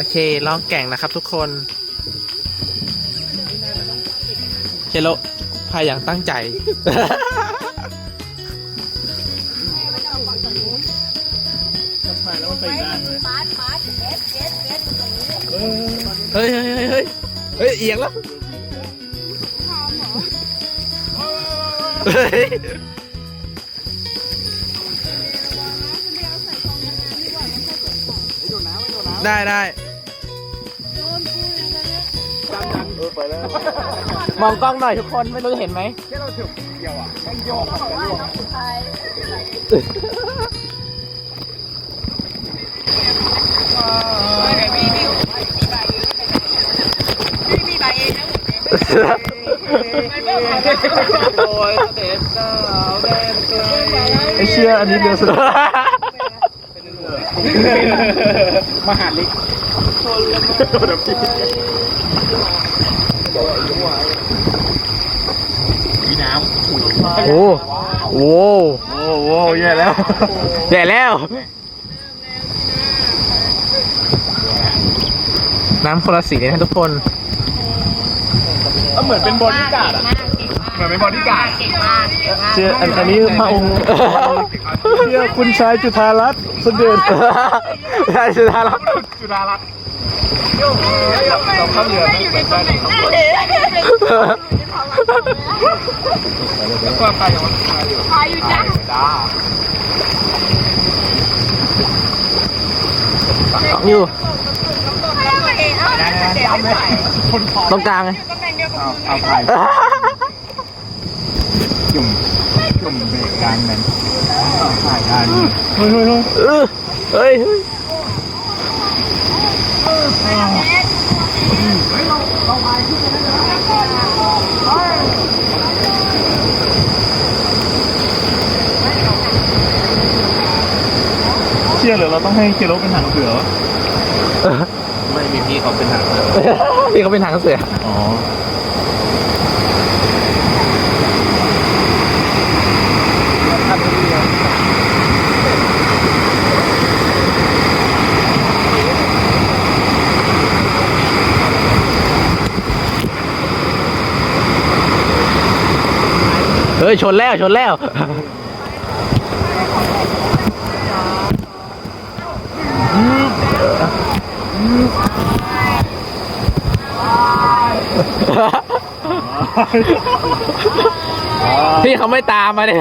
โอเคลองแก่งนะครับทุกคนเคโลพายอย่างตั้งใจ ไปแล้วมันไปอีกด้านเลยาปาดเด็ดเด็ดเด็ดตรงนี้เออเฮ้ยเฮ้ยเฮ้ยเฮ้ยเฮ้ยเอียงแล้วเฮ้ยได้ได้ มองกล้องหน่อยทุกคนไม่รู้เห็นไหมแค่เราถึงเดียวอะต้องโยกบอกว่าน้องสุดท้ายโอ้ยเด็ดดาวแดงไกลไอเชื่ออันนี้เรือสุดมหาลิกชนแล้วมีน้ำ โอ้โหโอ้โหแย่แล้วใหญ่แล้ว น้ำคนละสีเลยนะทุกคนเหมือนเป็นบอดี้การ์ดอะเหมือนเป็นบอดี้การ์ดเก่งมากเก่งมากเชื่ออันอันนี้พระองค์เชื่อคุณชายจุธารัตน์เสด็จได้สุดท้ายแล้วจุธารัตน์เราข้ามเรือไม่อยู่ในตำแหน่ง ก็ไปอย่างวันพายอยู่พาอยู่จ้ะจ้าอยู่ตรงกลางไงตำแหน่งเดียวกับเอาเอาพายจุ่มจุ่มเบรกกลางนั้นพายได้เฮ้ยเฮ้ยเฮ้ยเฮ้ยเฮ้ย เชื่อเหรอเรา ต้องให้เจโรเป็นหางเสือไม่มีพี่เขาเป็นหางเสือพี่เขาเป็นทางเสืออ๋อเฮ้ยชนแล้วชนแล้ว พี่เขาไม่ตามมาเนี่ย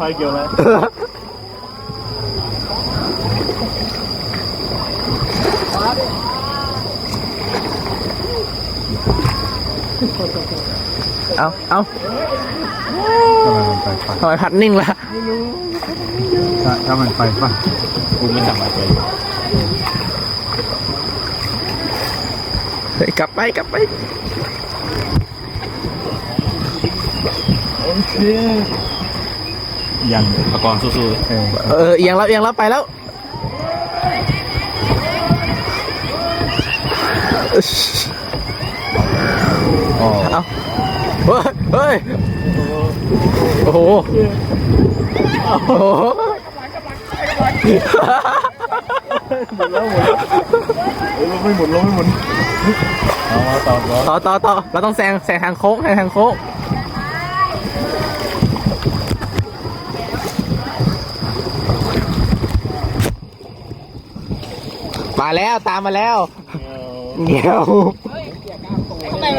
พายเกี่ยวแล้ว เอาเอาถ้ามันไปฝั่งทำไมพัดนิ่งล่ะถ้าถ้ามันไปฝั่งกูไม่สามารถไปเฮ้ยกลับไปกลับไปโอเคยังประกองสู้เออเออเอียงแล้วเอียงแล้วไปแล้วอึ๊ช อ๋อเอาเฮ้ยเฮ้ยโอ้โหโอ้โหหมดแล้วหมดแล้วเออไม่หมดแล้วไม่หมดต่อต่อต่อต่อต่อเราต้องแซงแซงทางโค้งแซงทางโค้งมาแล้วตามมาแล้วเงี้ยว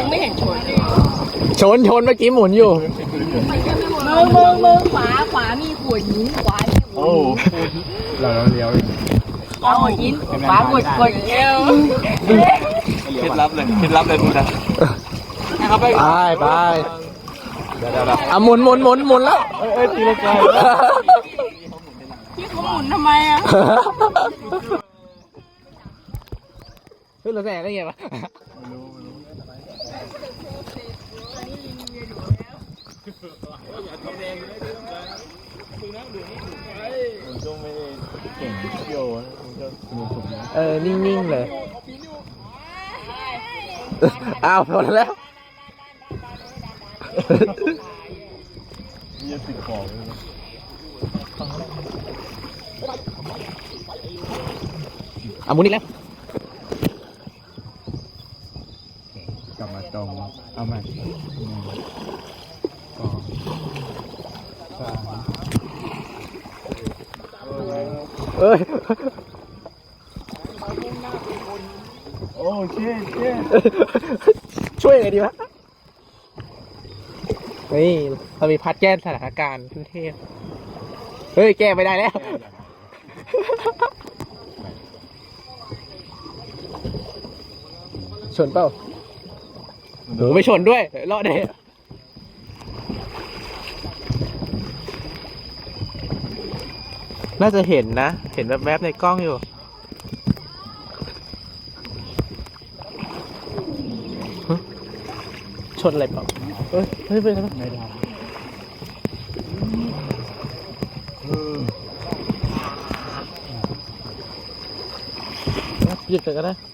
ทำไมมันไม่เห็นชนชนชนเมื่อกี้หมุนอยู่มือมือมือขวาขวามีหัวหินขวามีหัวโอ้เราเราเลี้ยวเอาหัวหินขวากดกดเอวๆเคล็ดลับเลยเคล็ดลับเลยคุณนะนะครับไปไปไปอะหมุนหมุนหมุนหมุนแล้วเอ้ยเอ้ยตีละกาพี่เขาหมุนทำไมอะเฮ้ยเราแซงได้ไงวะ มันก็ไม่ได้เก่งเที่ยวนะมันก็มีสุขนะเออ นิ่ง ๆ เลย อ้าวหมดแล้วยี่สิบขอบเลยนะอะมุนอีกแล้ว กลับมาตรงเอาใหม่หนึ่งสองสาม เอ้ย โอ้เช่เช่ช่วยยังไงดีวะนี่เรามีพัดแก้สถานการณ์ทุเทพ เฮ้ย แก้ไม่ได้แล้ว ชนเปล่าโหไม่ชนด้วยรอดได้ น่าจะเห็นนะ เห็นแวบๆในกล้องอยู่ ชนอะไรเปล่าเฮ้ยเฮ้ยเป็นไงบ้างไม่ได้หยุดเลยก็ได้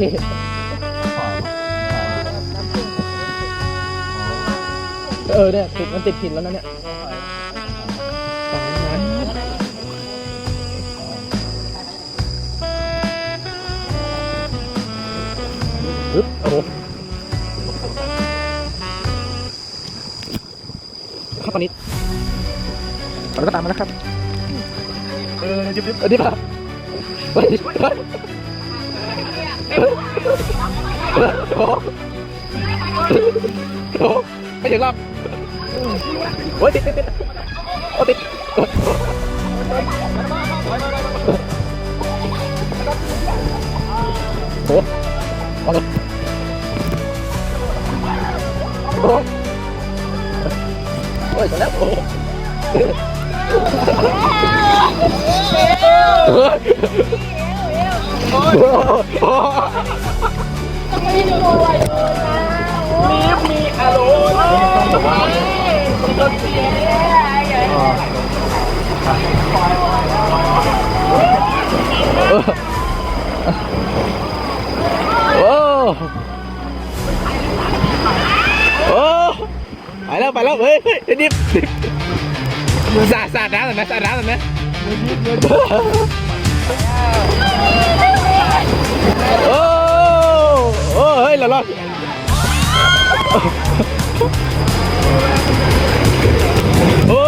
พี่เออเนี่ยติดมันติดหินแล้วนะเนี่ยสายนั้นปึ๊บโอ้โหครับตอนนี้เราก็ตามมาแล้วครับ เออยิบยิบเออดีป่ะเฮ้ยเฮ้ย โอ้โหโอ้โหไม่ถึงรอบโอ้ยติดติดติดโอ้ติดโอ้โหเอาเลยโอ้โหโอ้ยจบแล้วโอ้โหโอ้ โหโอ้โอ้ไปแล้วไปแล้วเฮ้ยเฮ้ยดิบดิบสาดสาดน้ำหน่อยไหมสาดน้ำหน่อยไหมโอ้ เฮ้ยเรารอดโอ้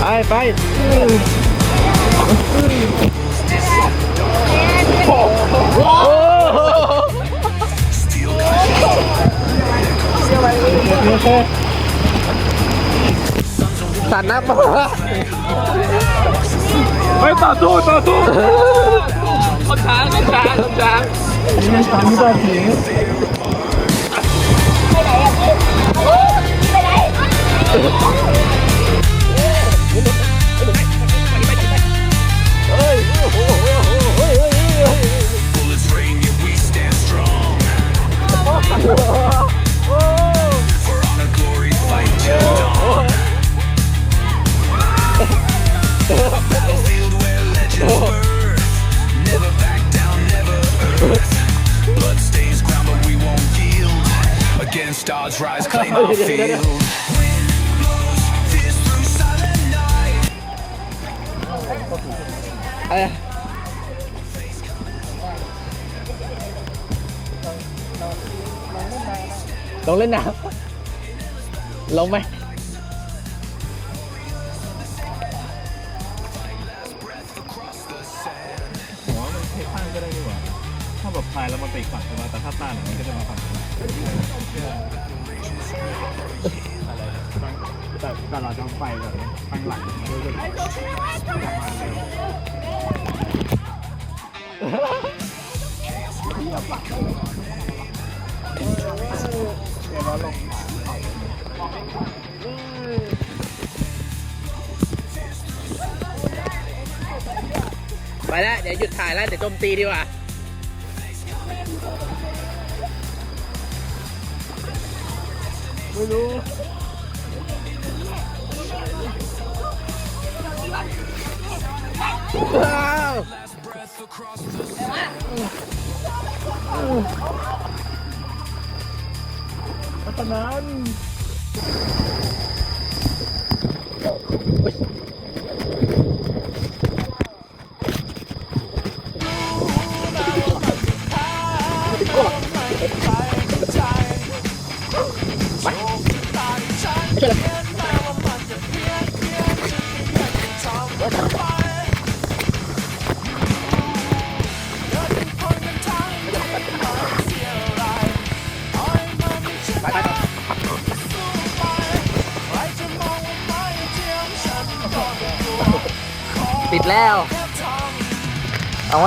ไปไปโอ้สาดน้ำมาไปต่อสู้ต่อสู้ ช้างคนช้างคนช้าง เล่นน้ำลงไหมผมว่ามันเทข้างก็ได้ดีกว่า ถ้าแบบพายแล้วมันไปอีกฝั่งใช่ไหมแต่ถ้าต้านอะมันก็จะมาฝั่งนี้แต่แต่เราต้องไปแบบข้างหลังด้วยกัน ไปแล้วเดี๋ยวหยุดถ่ายแล้วเดี๋ยวโจมตีดีกว่าไม่รู้ว้าว นั้น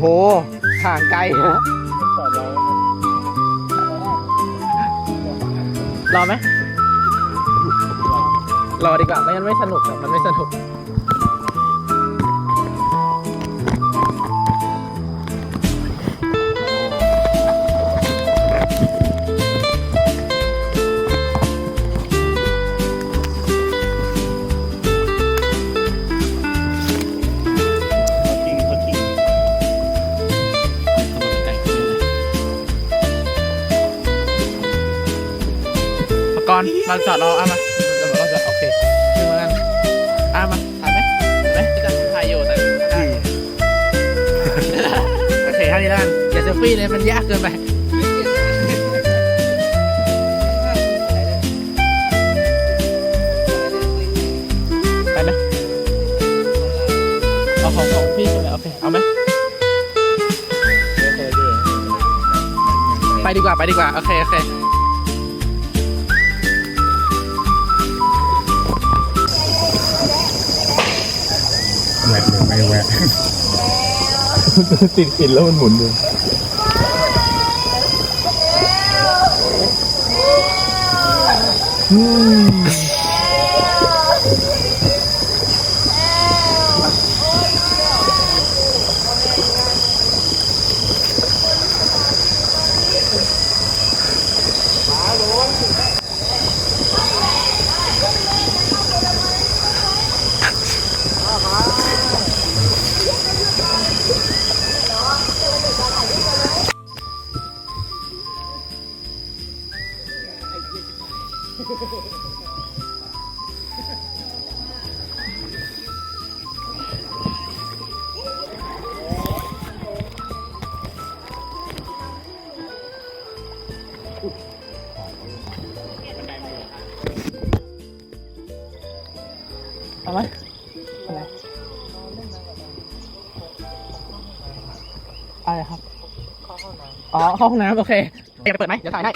อ้โหห่างไกลฮะรอไหมรอดีกว่าไม่งั้นไม่สนุกครับมันไม่สนุก เราจอดรออะมาเราบอกเราจะโอเคขึ้นมากันอะมาถ่ายไหมถ่ายไหมจะถ่ายอยู่แต่ได้โอเคเท่านี้แล้วกันอย่าเซลฟี่เลยมันยากเกินไปไปไหมเอาของของพี่ใช่ไหมโอเคเอาไหมไปดีกว่าไปดีกว่า โอเค โอเค แวะหรือไม่แวะติดหินแล้วมันหมุนอยู่ เอาไหมอะไรอะไรครับอ๋อเข้าห้องน้ำโอเคเดี๋ยวไปเปิดไหมเดี๋ยวถ่ายให้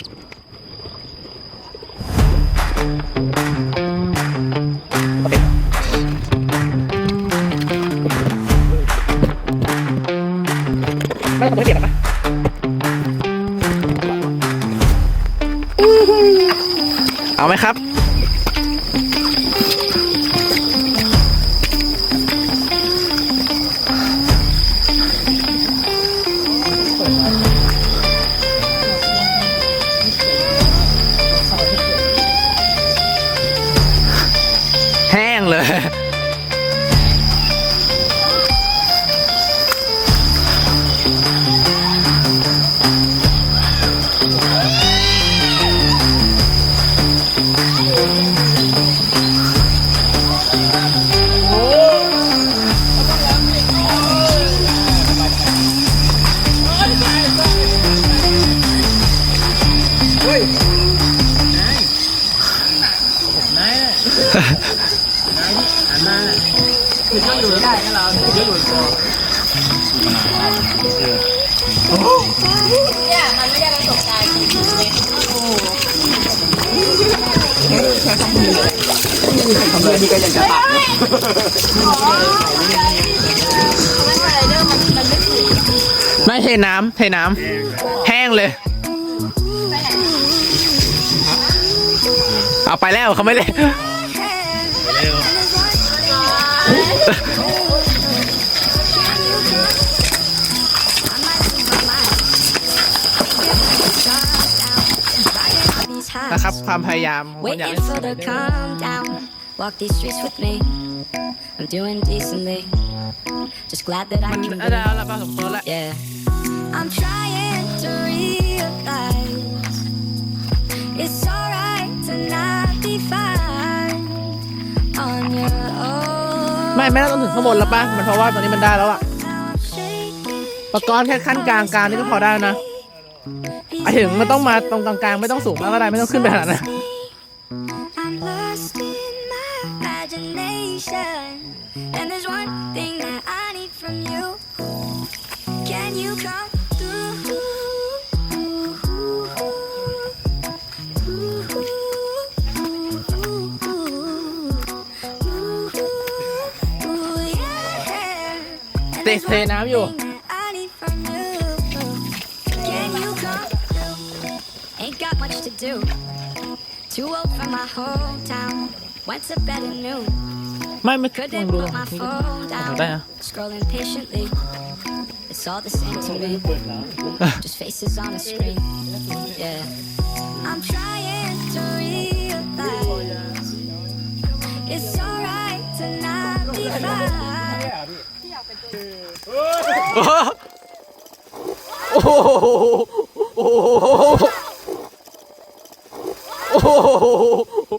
เนี่ยมันไม่ได้ประสบการณ์จริงเลยโอ้โหใช้คำพูดคำพูดนี่ก็ยังจะตัดเลยไม่อะไรเดอร์มันมันไม่ถูกไม่เทน้ำเทน้ำแห้งเลย เอาไปแล้วเขาไม่เลยนะครับ ความพยายามของคนอยาก Waiting เล่น for the calm down. Walk these streets with me. I'm doing decently. Just glad that I มัน can ได้แล้ว breathe. แล้วป่ะสมควรแล้ว Yeah. I'm trying to realize it's alright to not be fine on your own. ไม่ไม่ต้องถึงข้างบนแล้วป่ะ มันเพราะว่าตอนนี้มันได้แล้วอะ Now I'm shaking ประกอบแค่ขั้นกลางกลางนี่ก็พอได้แล้วนะ ไอถึงมันต้องมาตรงกลางๆไม่ต้องสูงมากก็ได้ไม่ต้องขึ้นไปขนาดนั้น I'm lost in my imagination. And there's one thing that I need from you. Can you come through? เตะเทน้ำอยู่ I do. Too old for my hometown. Went to bed at noon. ไม่ไม่ลอง Couldn't ดู put my นี่ phone ได้ down. อะ Scrolling patiently. It's all the same to me. Just faces on a screen. Yeah. I'm trying to realize it's alright to not be fine. โอ้โห โอ้โหโอ้โห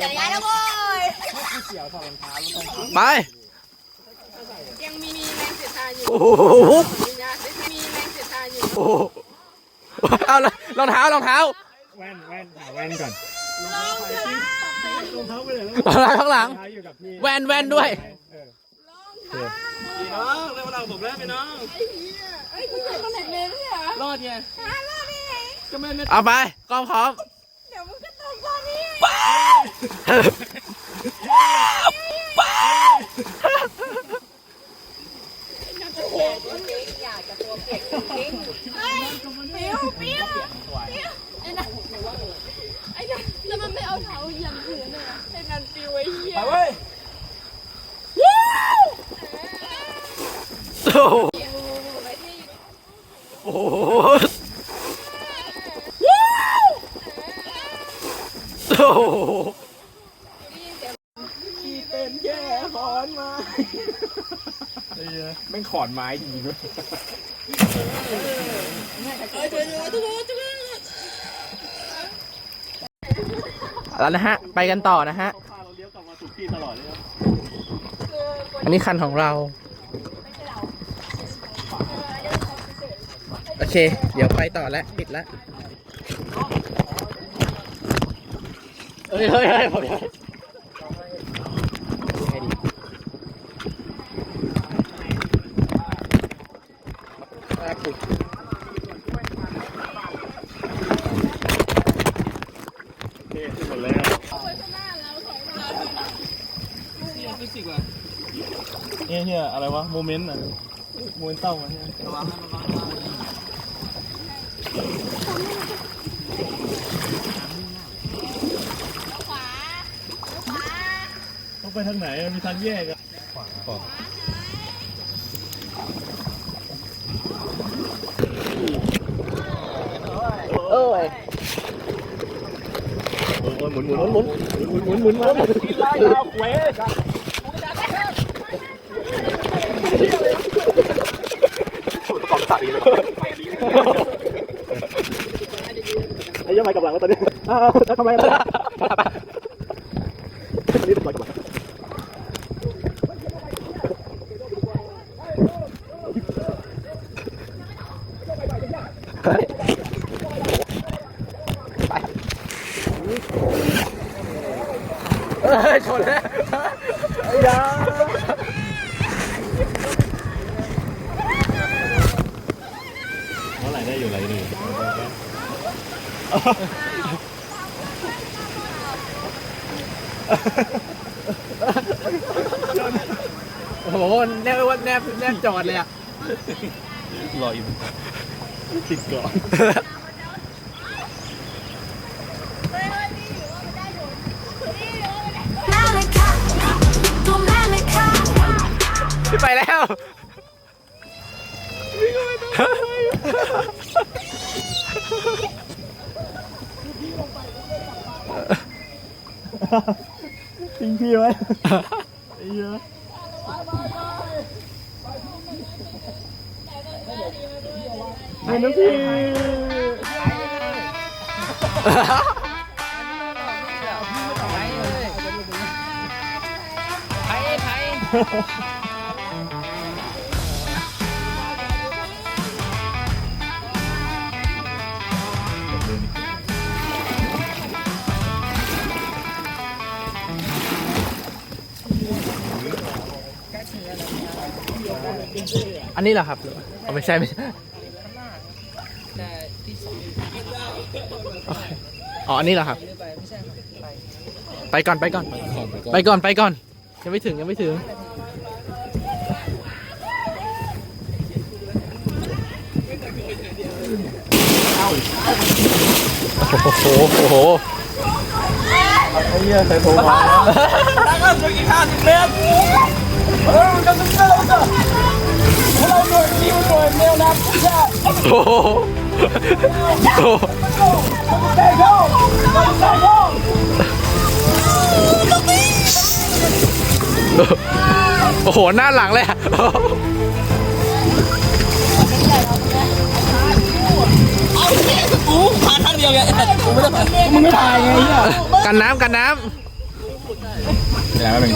อย่างนี้นะโว้ยไป ยังมีมีแรงเสียดทานอยู่โอ้โหนะมีแรงเสียดทานอยู่โอ้โหเอาละรองเท้ารองเท้าแว่นแว่นหาแว่นก่อนรองเท้าข้างหลังท้าอยู่กับพี่แวนแวนด้วย พี่น้องได้เวลาของผมแล้วพี่น้องเอ้ยคุณใส่คอนแทคเลนส์เนี่ยเหรอรอดไงหารอดได้ไงก็ไม่ได้เอาไปกล้องพร้อมเดี๋ยวมึงก็ตกตอนนี้ปิ้วปิ้วปิ้วไอ้นั่นไอ้นั่นแล้วมันไม่เอาเท้าเหยียบพื้นเลยอะไอ้นั่นปิ้วไอ้เหี้ย ไปเว้ย โอ้โหโอ้โหโอ้โห เป็นแค่ขอนไม้ ไม่งขอนไม้จริงๆด้วยแล้วนะฮะ ไปกันต่อนะฮะพาเราเลี้ยวกลับมาถูกที่ตลอดเลยครับอันนี้คันของเรา โอเค เดี๋ยวไปต่อแล้วปิดแล้ว เฮ้ยเฮ้ยเฮ้ยผมยังไงดีครับปิด นี่หมดแล้วนี่ฟิสิกส์ว่ะ เนี่ยอะไรวะโมเมนต์อะโมเมนต์เศร้าอะเนี่ยต้องไปทางไหนอะมีทางแยกอะขวาขวาเอ้ยหมุนหมุนหมุนหมุนหมุนหมุนหมุนมาไอ้ยังไงกับหลังวตอนนี้อ้าวแล้วทำไมล่ะนี่เป็นไรกับหลัง เออชนแล้ว เมื่อไหร่ได้อยู่ไรดี โอ้โหแนบว่าแนบแนบจอดเลยอะรออีกติดเกาะพี่ไปแล้วทิ้งพี่ไว้ไอ้เหี้ยไอ้น้ำพี่ไทยไทยอันนี้เหรอครับหรือาไม่ใช่ไม่ใช่โอเค อ๋ออันนี้เหรอครับ ไปก่อนไปก่อน ไปก่อนไปก่อน ยังไม่ถึงยังไม่ถึง โอ้โหโอ้โหไอ้เหี้ยใส่โทรมาโอ้โหโอ้ โหโอ้โห หน้าหลังเลยอะกันน้ำกันน้เดี๋ยวแป๊บนึง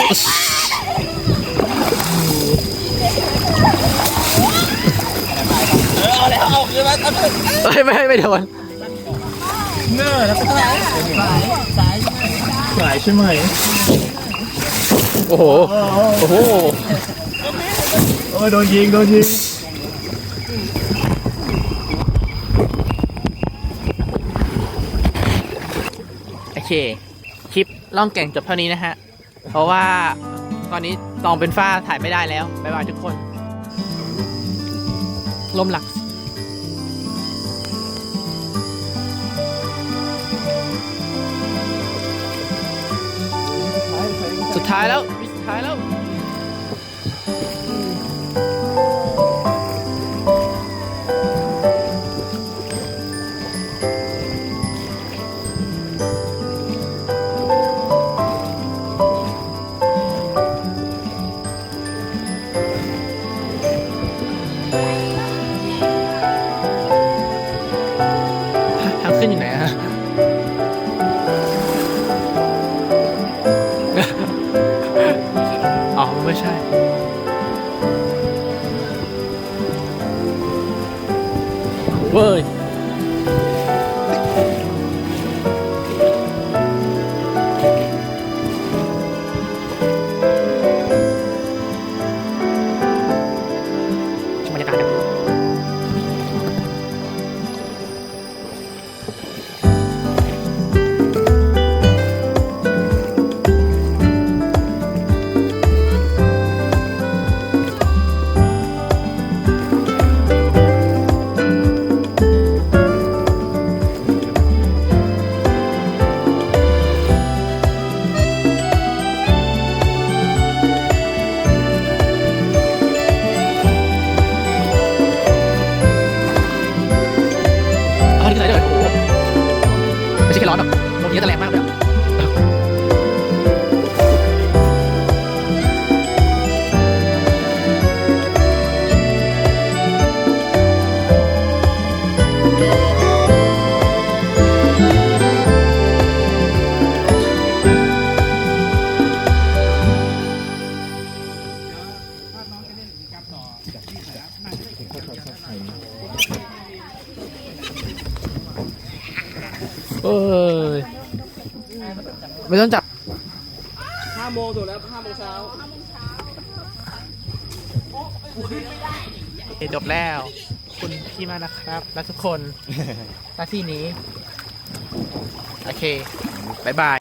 ำเอ้ยไม่ไม่โดนสายใช่ไหมโอ้โหโอ้โหโอ้ยโดนยิงโดนยิงโอเค คลิปล่องแก่งจบเท่านี้นะฮะ เพราะว่าตอนนี้ตองเป็นฝ้าถ่ายไม่ได้แล้ว บ๊ายบายทุกคน ลมหลัก สุดท้ายแล้ว สุดท้ายแล้ว เร้อนแบบลมเยอะแต่แรงมากเลย พี่มากนะครับและทุกคนหน้าที่นี้ โอเค บ๊ายบาย